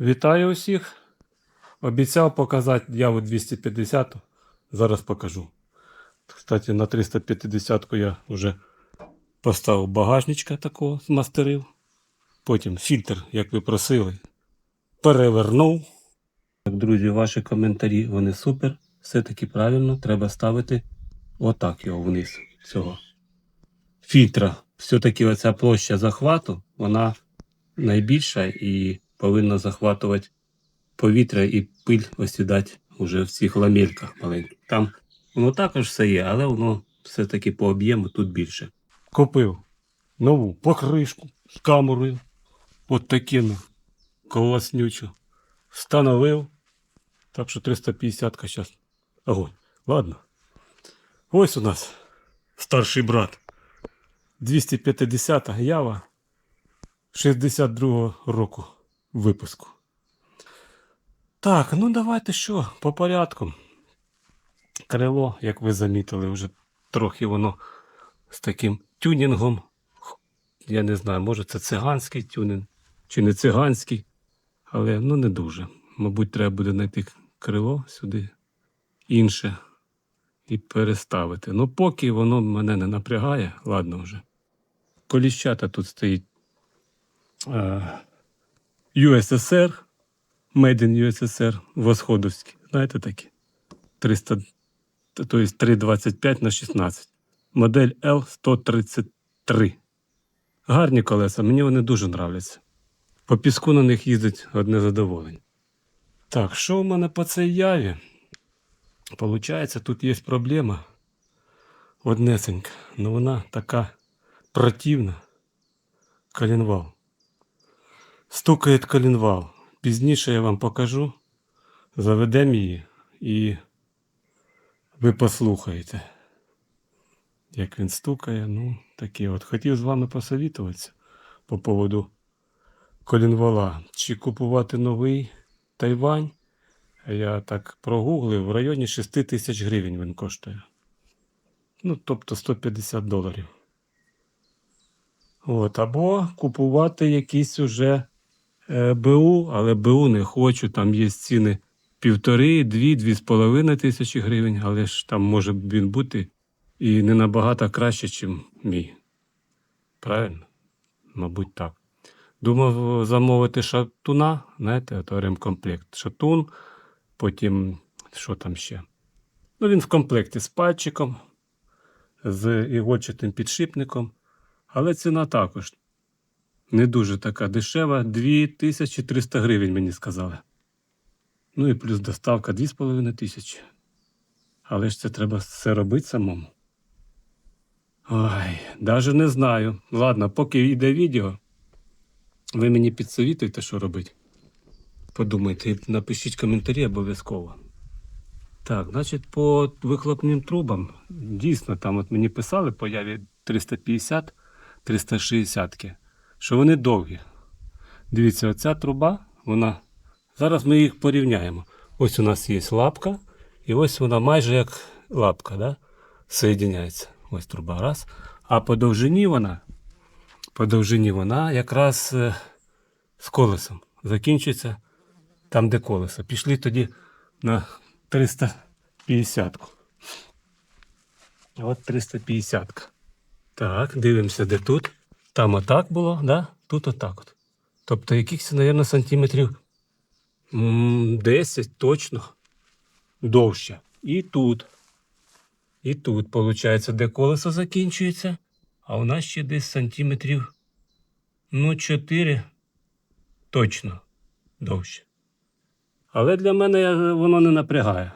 Вітаю усіх. Обіцяв показати яву 250. Зараз покажу. Кстати, на 350 я вже поставив багажничка такого, змастерив. Потім фільтр, як ви просили, перевернув. Так, друзі, ваші коментарі, вони супер. Все-таки правильно, треба ставити отак його вниз. Всього. Фільтра. Все-таки оця площа захвату, вона найбільша і повинна захватувати повітря і пиль осідати уже в цих ламельках маленьких. Там воно також все є, але воно все-таки по об'єму тут більше. Купив нову покришку з камерою. От таку класнючу. Встановив. Так що 350 зараз. Огонь. Ладно. Ось у нас старший брат. 250 ява 62 року випуску. Так, ну давайте що, по порядку. Крило, як ви замітили, вже трохи воно з таким тюнінгом. Я не знаю, може це циганський тюнінг чи не циганський, але ну не дуже. Мабуть, треба буде знайти крило сюди інше і переставити. Ну, поки воно мене не напрягає, ладно вже. Коліщата тут стоїть е, USSR, Made in USSR, Восходовські. Знаєте такі? 300, тобто 325 на 16. Модель L133. Гарні колеса, мені вони дуже нравляться. По піску на них їздить одне задоволення. Так, що в мене по цій яві? Получається, тут є проблема. Однесенька. Ну вона така противна. Коленвал. Стукає коленвал. Пізніше я вам покажу. Заведемо її і ви послухаєте. Як він стукає, ну, таке от. Хотів з вами посовітуватися по поводу колінвала. Чи купувати новий Тайвань? Я так прогуглив, в районі 6 тисяч гривень він коштує. Ну, тобто 150 доларів. От, або купувати якісь уже БУ, але БУ не хочу. Там є ціни півтори, дві, дві з половиною тисячі гривень, але ж там може він бути і не набагато краще, ніж мій. Правильно? Мабуть, так. Думав замовити шатуна, знаєте, то ремкомплект. Шатун, потім що там ще? Ну, він в комплекті з пальчиком, з ігольчатим підшипником, але ціна також не дуже така дешева. 2300 гривень мені сказали. Ну і плюс доставка 2500. Але ж це треба все робити самому. Ой, навіть не знаю. Ладно, поки йде відео, ви мені підсовітуєте, що робити. Подумайте, напишіть коментарі обов'язково. Так, значить, по вихлопним трубам, дійсно, там от мені писали по яві 350 360 що вони довгі. Дивіться, оця труба, вона. Зараз ми їх порівняємо. Ось у нас є лапка, і ось вона майже як лапка, да? соєдиняється. Ось труба раз. А по довжині вона, по довжині вона якраз е, з колесом закінчується там, де колесо. Пішли тоді на 350. От 350. -ка. Так, дивимося, де тут. Там отак було, да? тут отак. от. Тобто якихось, мабуть, сантиметрів 10 точно довше. І тут. І тут, виходить, де колесо закінчується, а у нас ще десь сантиметрів ну, 4 точно довше. Але для мене воно не напрягає.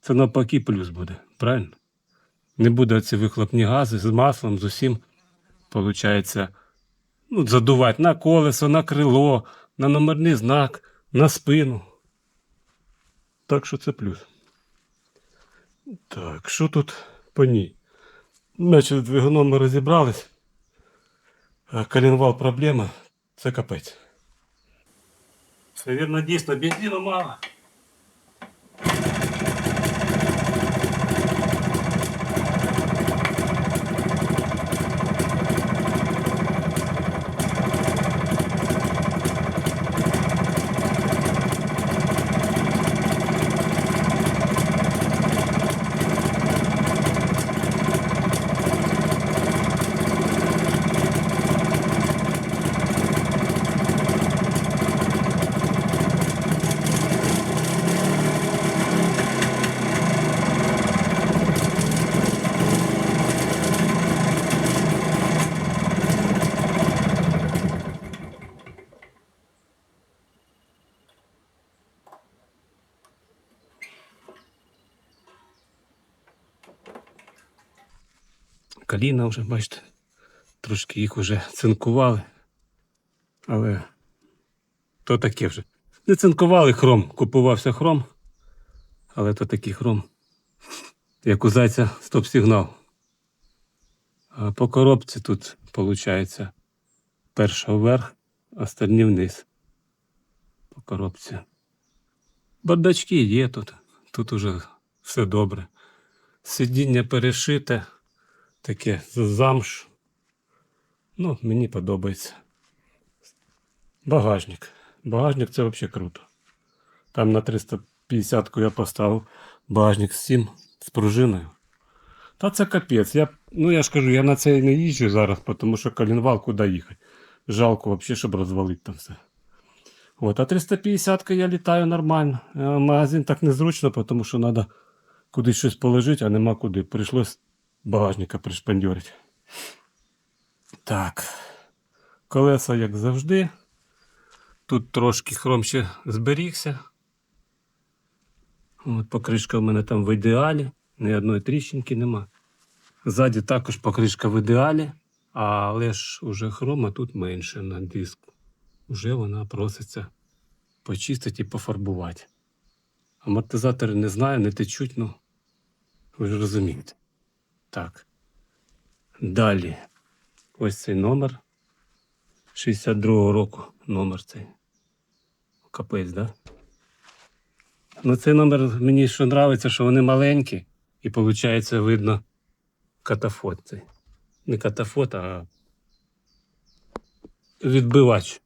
Це навпаки плюс буде, правильно? Не буде ці вихлопні гази з маслом, з усім, виходить, ну, задувати на колесо, на крило, на номерний знак, на спину. Так що це плюс. Так, що тут по ній? З двигуном ми розібрались. А коленвал проблема. Це капець. Це вірно дійсно бензину мало. Коліна вже, бачите. Трошки їх вже цинкували. Але то таке вже. Не цинкували хром, купувався хром. Але то такий хром. Як у зайця стоп-сигнал. А по коробці тут виходить перша вверх, остальні вниз. По коробці. Бардачки є тут. Тут уже все добре. Сидіння перешите, таке замш. Ну, мені подобається. Багажник. Багажник це взагалі круто. Там на 350-ку я поставив багажник з цим, з пружиною. Та це капець. Я, ну я ж кажу, я на це не їжджу зараз, тому що коленвал куди їхати. Жалко взагалі, щоб розвалити там все. От, а 350 я літаю нормально. Е, Магазин так незручно, тому що треба кудись щось положити, а нема куди. Прийшлось багажника пришпандьорити. Так. Колеса, як завжди. Тут трошки хром ще зберігся. От, покришка в мене там в ідеалі. Ні одної тріщинки нема. Ззаді також покришка в ідеалі, але ж уже хрома тут менше на диску. Уже вона проситься почистити і пофарбувати. Амортизатори не знаю, не течуть, ну ви ж розумієте. Так. Далі. Ось цей номер. 62-го року номер цей. Капець, да? Ну, цей номер мені що подобається, що вони маленькі, і виходить видно катафот цей. Не катафот, а відбивач.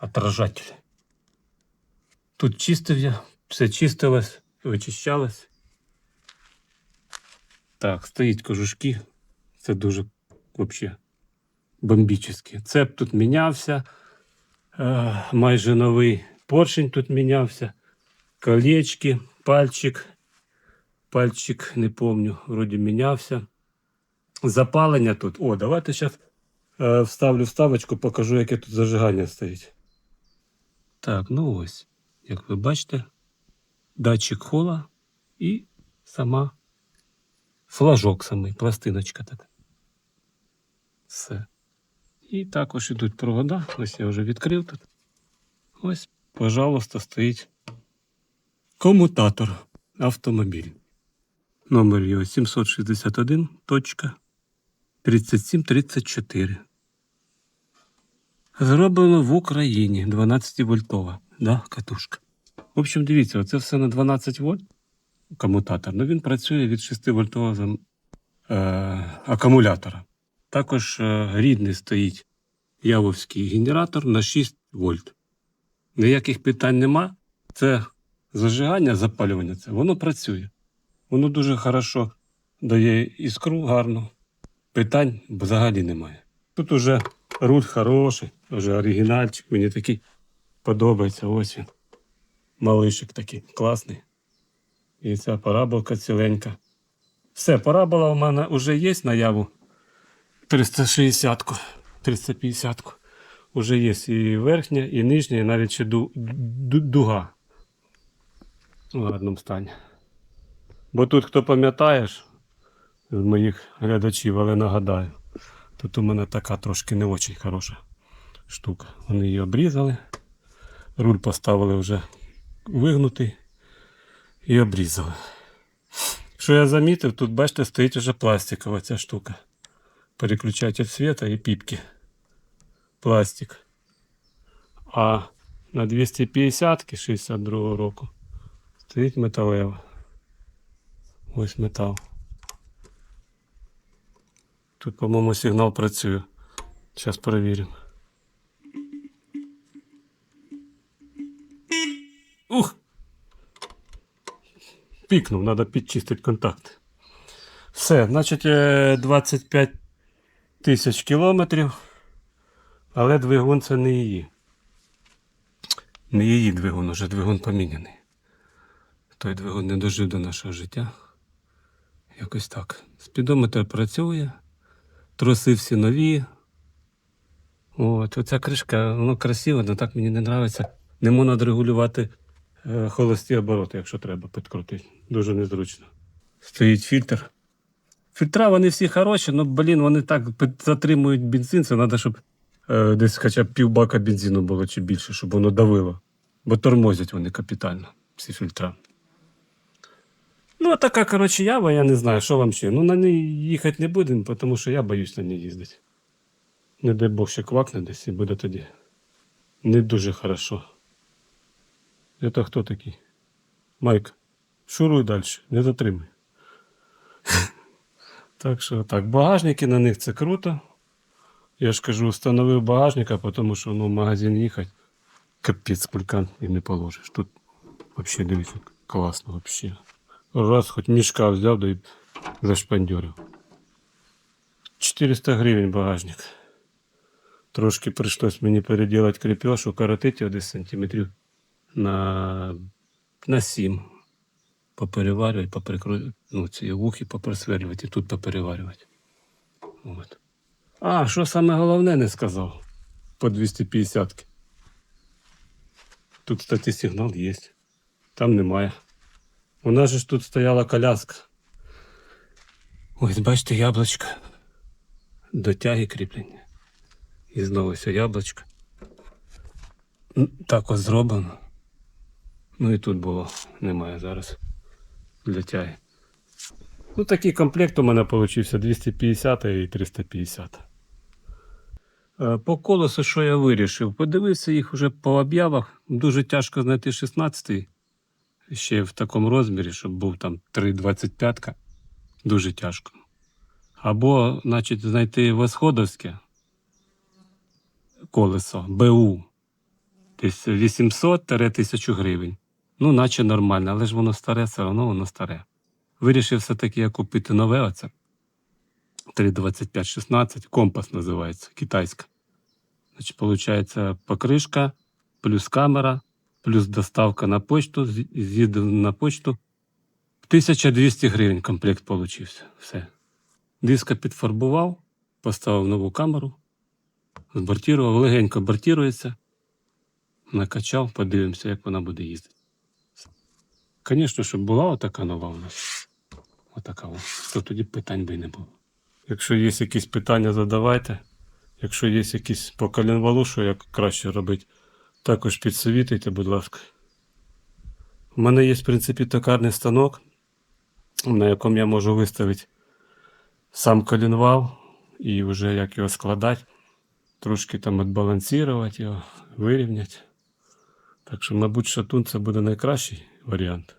Отражатель. Тут чистив я, все чистилось, вичищалось. Так, стоїть кожушки. Це дуже взагалі бомбічні. Цеп тут мінявся. Е, майже новий поршень тут мінявся. Колечки, пальчик. Пальчик, не помню, вроді мінявся. Запалення тут. О, давайте зараз е, вставлю вставочку, покажу, яке тут зажигання стоїть. Так, ну ось, як ви бачите, датчик хола і сама флажок самий, пластиночка така. Все. І також ідуть провода. Ось я вже відкрив тут. Ось, пожалуйста, стоїть комутатор автомобіль. Номер його 761.3734. Зроблено в Україні 12 вольтова. Да, катушка. В общем, дивіться, це все на 12 вольт комутатор. Ну він працює від 6 вольтового е, акумулятора. Також е, рідний стоїть явовський генератор на 6 вольт. Ніяких питань нема. Це зажигання, запалювання, це воно працює. Воно дуже хорошо дає іскру гарну. Питань взагалі немає. Тут уже руль хороший, вже оригінальчик, мені такий подобається. Ось він. Малишик такий класний. І ця параболка ціленька. Все, парабола у мене вже є наяву. 360-ку, 350-ку. Уже є і верхня, і нижня, і навіть ще ду, ду- дуга. В гарному стані. Бо тут, хто пам'ятаєш з моїх глядачів, але нагадаю, тут у мене така трошки не дуже хороша штука. Вони її обрізали. Руль поставили вже вигнутий і обрізали. Що я замітив, тут, бачите, стоїть вже пластикова ця штука. Переключатель света і піпки. Пластик. А на 250 62 року стоїть металева. Ось метал. Тут, по-моєму, сигнал працює. Зараз перевіримо. Пікнув, треба підчистити контакти. Все, значить, е, 25 тисяч кілометрів. Але двигун це не її. Не її двигун, уже двигун поміняний. Той двигун не дожив до нашого життя. Якось так. Спідометр працює, троси всі нові. От, оця кришка, воно красиво, але так мені не подобається. Не можна регулювати е, холості обороти, якщо треба підкрутити. Дуже незручно. Стоїть фільтр Фільтра вони всі хороші, але, блін, вони так затримують бензин. Це треба, щоб е, десь хоча б півбака бензину було чи більше, щоб воно давило. Бо тормозять вони капітально, ці фільтра. Ну, а така, коротше, ява, я не знаю, що вам ще. Ну, на ній їхати не будемо, тому що я боюсь на ній їздити. Не дай Бог ще квакне десь і буде тоді. Не дуже хорошо. Это хто такий? Майк, шуруй далі, не затримуй. Так що так, багажники на них це круто. Я ж кажу, встановив багажника, тому що ну, в магазин їхати. Капець, кулькан і не положиш. Тут взагалі дивіться, класно вообще. Раз хоч мішка взяв, да і зашпандьорив. 400 гривень багажник. Трошки прийшлось мені переділати крепеж, укоротити його десь сантиметрів на, на 7. Попереварювати, поприкру... ну, ці вухи поприсверлювати і тут попереварювати. От. А, що саме головне не сказав по 250 -ки. Тут, кстати, сигнал є. Там немає. У нас же ж тут стояла коляска. Ось бачите, яблучко. До тяги кріплення. І знову все яблучко. М, Так ось зроблено. Ну і тут було, немає зараз для тяги. Ну, такий комплект у мене вийшов 250 і 350. Е, По колесу, що я вирішив? Подивився їх вже по об'явах. Дуже тяжко знайти 16-й ще в такому розмірі, щоб був там 3,25. Дуже тяжко. Або, значить, знайти восходовське колесо БУ. Десь 800-1000 гривень. Ну, наче нормально, але ж воно старе, все одно воно старе. Вирішив все-таки я купити нове оце. 3,25-16, компас називається, китайська. Значить, виходить, покришка, плюс камера, плюс доставка на почту, з'їздив на почту. 1200 гривень комплект получився. Все. Диска підфарбував, поставив нову камеру, збортірував, легенько бортірується, накачав, подивимося, як вона буде їздити. Звісно, щоб була отака нова у нас. Отака, то тоді питань би не було. Якщо є якісь питання, задавайте. Якщо є якісь по коленвалу, що як краще робити, також підсовітуйте, будь ласка. У мене є, в принципі, токарний станок, на якому я можу виставити сам коленвал і вже як його складати, трошки там відбалансувати його, вирівняти. Так що, мабуть, шатун це буде найкращий варіант.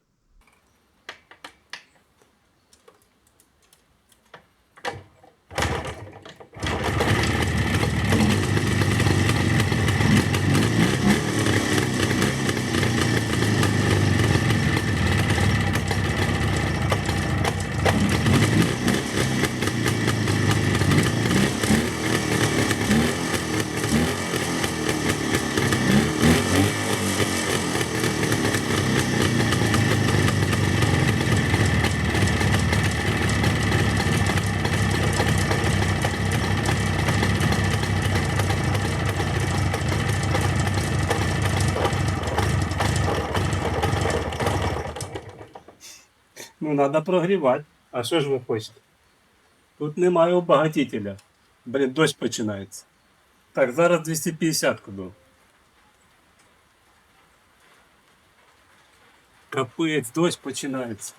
треба прогрівати. А що ж ви хочете? Тут немає обагатителя. Блін, дощ починається. Так, зараз 250 куди. Капець, дощ починається.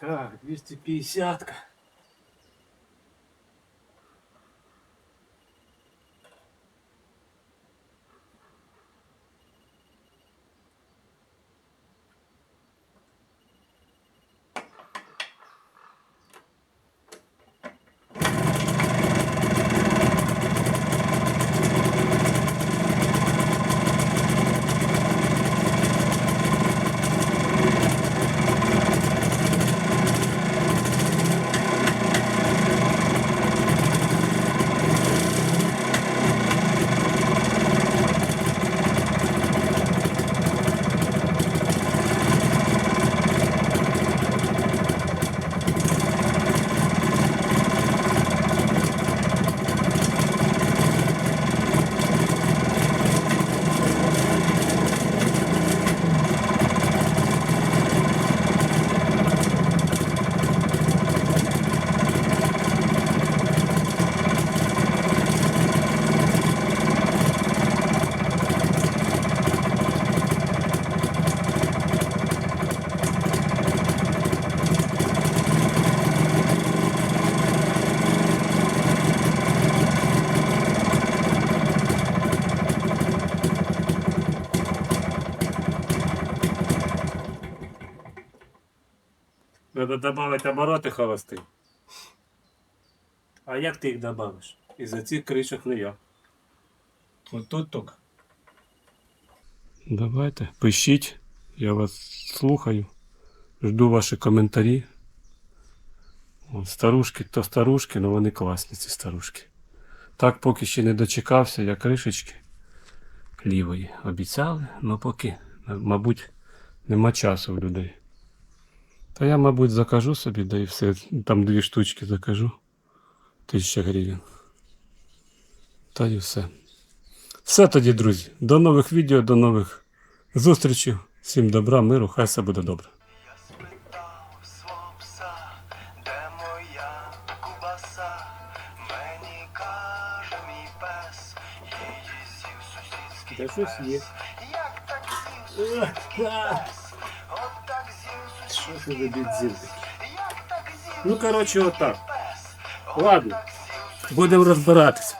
Так, 250. Додати обороти холости. А як ти їх додавиш? Із-за цих кришок не я. От тут тільки. Давайте, пишіть, я вас слухаю. Жду ваші коментарі. От, старушки, то старушки, але вони класні, ці старушки. Так поки ще не дочекався, я кришечки лівої обіцяли, але поки, мабуть, нема часу в людей. Та я, мабуть, закажу собі, да і все. Там дві штучки закажу. Тисяча гривень. Та і все. Все тоді, друзі. До нових відео, до нових зустрічей. Всім добра, миру, хай все буде добре. Та щось пес. є. Як так Що такий? Так Ну, коротше, отак. Ладно. Будемо розбиратися.